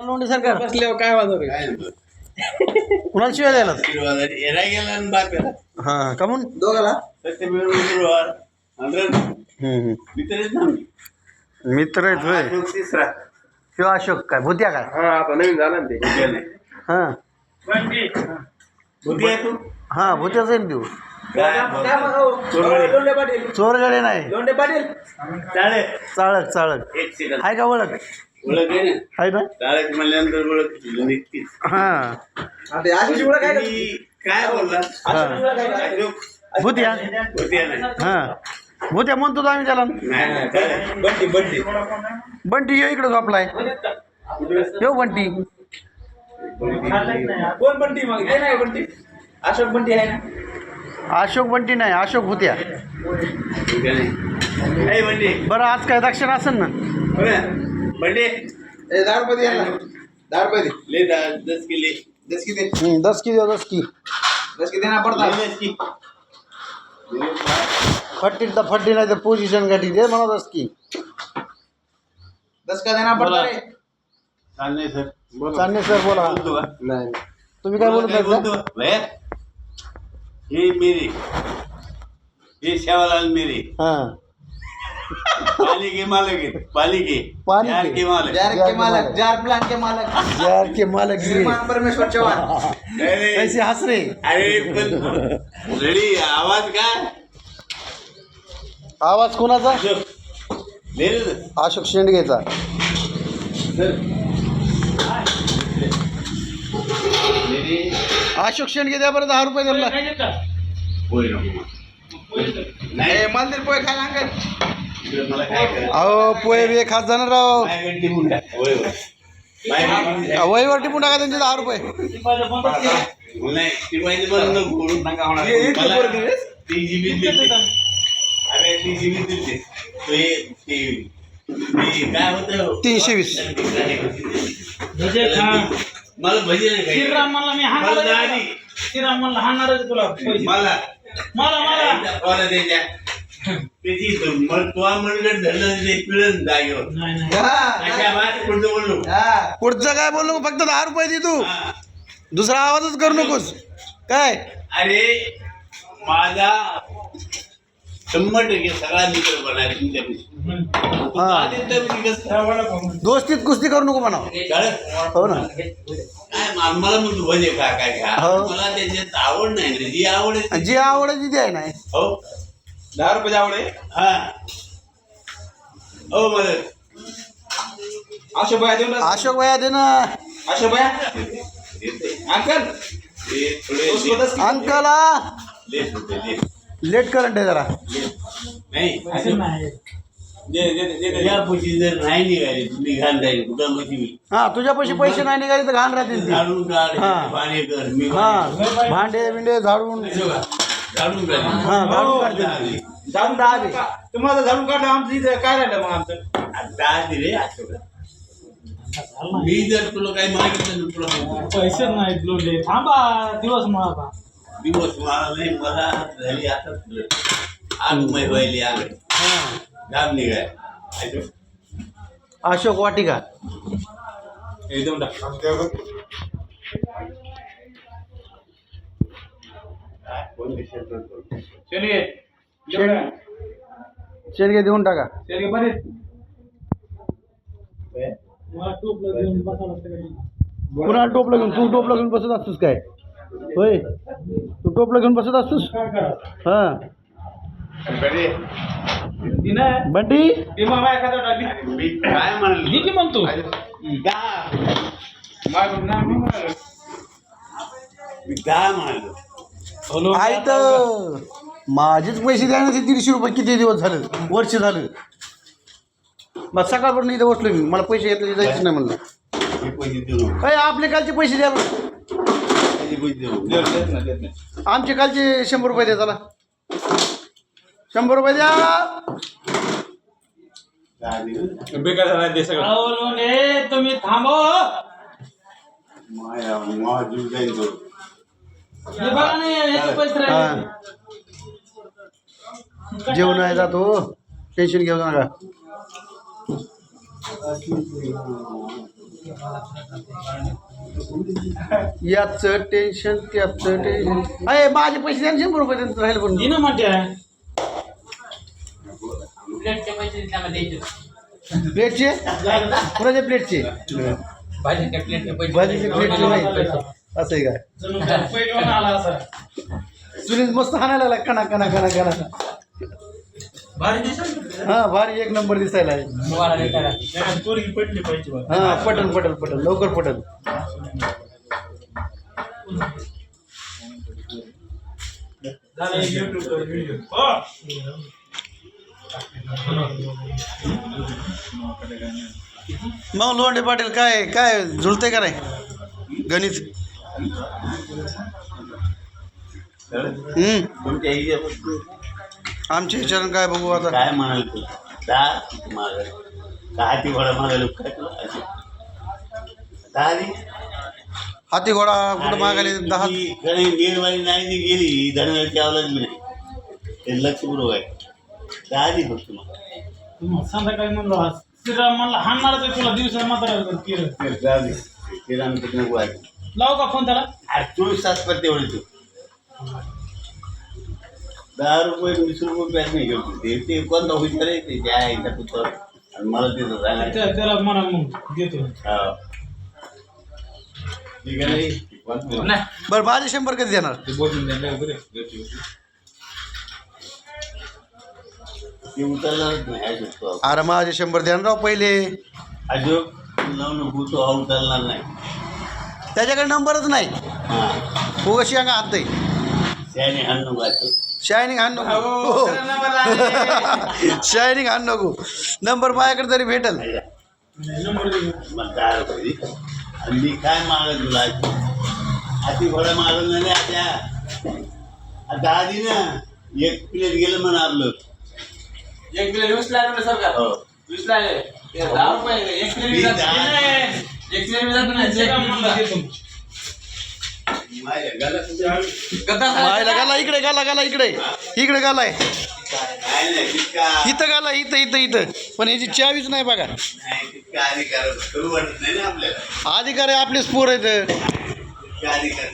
लोंढे सरकार बसल्यावर काय वाजव. कुणाला शिवाय द्यायला येरा गेला आणि हा का म्हणून? दोघाला? सत्य मिळून गुरुवार. ना आम्ही. मित्र आहेत होय. अशोक तिसरा. शिवा अशोक काय? भूत्या काय? हा आता नवीन झालं ना ते. हा. बुद्धी आहे तू? हा भूत्याच आहे ना देऊ. काय बोलतो? लोंढे पाटील. चोरगडे नाही. लोंढे पाटील. चालेल. चाळक चाळक. एक सेकंद आहे का ओळख? ओळख आहे ना? आहे ना? चालेल म्हणल्यानंतर ओळख तुझी निघतीच. हा. आता आशिष उडा काय तुम्ही काय बोलला हा. अशोक भूत्या. बुद्धी नाही. हा. भूत्या म्हणतो तो आम्ही त्याला. नाही, नाही, चालेल. बंटी बंटी. बंटी ये इकडे झोपलाय. येऊ बंटी. कोण बंटी मग? ते नाही बंटी. अशोक बंटी आहे ना? अशोक बंटी नाही अशोक भूत्या. नाही. ए, बरं आज काय दक्षिण असेल ना? बरं. बंडी। ए दहा रुपये द्या ना। दहा रुपये दे ले दा- दस किले दस की दे। हम्म, दस की देऊ दस की। दस की देना पडता। ले दस की। फट्टी तर फट्टी नाही तर पोझिशन गाठी दे म्हणा दस की। दस का देना पडता रे। चाललंय सर। चांदणे सर बोला। बोलतो का नाही। तुम्ही काय बोलत काय नाही बोलतो भैया हे मेरे। ये शेवालाल मेरे। हा। पाली के मालक है पाली के पाली यार के। के मालक जार जार के के मालक मालक. जार प्लान के मालक यार के मालक गिरे श्रीमान परमेश्वर चव्हाण. अरे कैसे हंस रे अरे पण रेडी आवाज काय आवाज कोणाचा? अशोक, ना. शेंडगेचा. अशोक शेंडगे द्या बरं दहा रुपये नको मला. नाही मंदिर पोहे खायला करायचं अहो पोहे बे खात जाणार राव. वहीवर टिपून टाका त्यांचे दहा रुपये तीनशे वीस. मला भजी नाही खायची. श्रीराम मला मी हाणणार मला मला तुला. मला त्याची पिळून जागेवर. नाही नाही. अशा बात कोणतं बोललो हा. पुढचं काय बोललो फक्त दहा रुपये दे तू. दुसरा आवाजच करू नकोस. काय? अरे माझा शंभर टक्के सगळा मित्र बनाय हा. दोस्तीत कुस्ती करू नको म्हणा? हो ना. काय मला म्हणतो भजे काय खा हो. मला त्याच्यात आवड नाही रे. जी आवड आहे ती- जी आवडायची ती आहे नाही. हो. दहा रुपये आवडे हा. हो मला अशोक भाई देऊन टाक. अशोक वया दे ना. अशोक देते. अंकल. लेट करंट आहे जरा. नाही तुझ्या पैसे जर निघाले तुम्ही कुठं हा तुझ्या पैसे पैसे नाही निघाले तर घाण राहतील ती. झाडून काढ हा. पाणी कर मी हा. भांडे बिंडे झाडून. झाडून काढ हा झाडून काढतील ती. झाडून दहा दे. का? तुम्हाला झाडून काढलं आमचं इथं काय राहिलं मग आमचं. दहा दिले अशोक मी जर तुला काही मागितलं ना तुला पैसे नाहीत लोले. थांबा दिवस मला दिवस मला नाही मला झाली आता आग मै व्हायली आग हा. घाम निघाय. अशोक अशोक वाटिका. देऊन टाक. काय शेणगे देऊन टाका. शेणगे बरे मला टोपलं. कुणाला घेऊन? तू टोपलं घेऊन बसत असतोस काय? होय. तू टोपलं घेऊन बसत असतोस? काय हा. बंटी. मी काय म्हणाल? घे की मग तू दहा मागून ना मी म्हणालो. आई तर माझेच पैसे द्यायला ते दीडशे रुपये किती दिवस झाले? वर्ष झालं. मग सकाळपर्यंत इथे बसलो मी. मला पैसे घेतले जायचं नाही म्हणलं. पैसे देऊ नको. काय आपले कालचे पैसे द्या बरं. पैसे पैसे देऊ नको. देत देत नाही, देत नाही. आमचे कालचे शंभर रुपये द्या चला. शंभर रुपये द्या. बेकार झाला ते सगळं. अहो, लोंढे तुम्ही थांबो माया मा जीव जाईल तो. हे बघा नाही याचे पैसे राहिले. जेवण आहे जातो टेन्शन घेऊ नका. याचं टेन्शन त्याचं टेन्शन अरे माझे पैसे द्या ना शंभर रुपये त्यांचं राहिले पण. दे ना म्हणते प्लेटचे कुणाच्या प्लेटचे भाजीच्या प्लेटचे पैसे. भाजीचे प्लेटचे नाही. असं आहे काय सुनील मस्त हाणायला लागला. कणा कणा कणा कणा. हा भारी एक नंबर दिसायला. हा पटल पटल पटल. लवकर पटल. मग लोंढे पाटील काय काय जुळतंय का नाही? गणित. तुमच्या आमच्या ह्याच्यानं काय बघू आता? काय म्हणाल तू? दहा किती मागाल का हाती घोडा मागायला काय तुला? दहा दे. हाती घोडा कुठं मागायले दहा? कडे मेरवाली नाही ती गेली धनगरची आवलाच मी नाही ते लक्षपूर्वक आहे. दहा दे फक्त मग मग संध्याकाळी म्हणलो आज श्रीराम म्हणला हाणणार तर तुला दिवसा मात्र केलं दे. ते नको आहे. लाव का फ़ोन त्याला अरे चोवीस तास करते एवढे तू। दहा रुपये वीस रुपये बॅग नाही घेऊ ते ते कोणता हुशार आहे ते त्या एकदा पुत्र आणि मला तिथं सांगायचं त्या- त्याला म्हणा मग देतो हा. ठीक आहे नाही? कोणतं? नाही बरं माझे शंभर कधी देणार ते उचलणारच नाही अशोक अरे माझे शंभर द्या ना राव पहिले अशोक लावून होतो हा उचलणार नाही। त्याच्याकडे नंबरच नाही. हा हो कशी अंगा हात नाही त्याने हाणू वाचतो शायनिंग हाण नको शायनिंग हाण नको. नंबर माझ्याकडे तरी भेटल. आणि मी काय मागत तुला? घोडा मागत नाही आता. आता आधी ना. एक प्लेट गेलं म्हणा आपलं. एक प्लेट वीस सरकार हो. वीस दहा रुपये एक प्लेट मायला गाला इकडे गाला गाला इकडे. इकडे गालाय. काय नाही तितका इथं गाला इथं इथं इथं. पण याची चावीच नाही बघा. अधिकार करू वाटत नाही ना आपल्याला अधिकार आहे आपले स्पोर आहेत अधिकार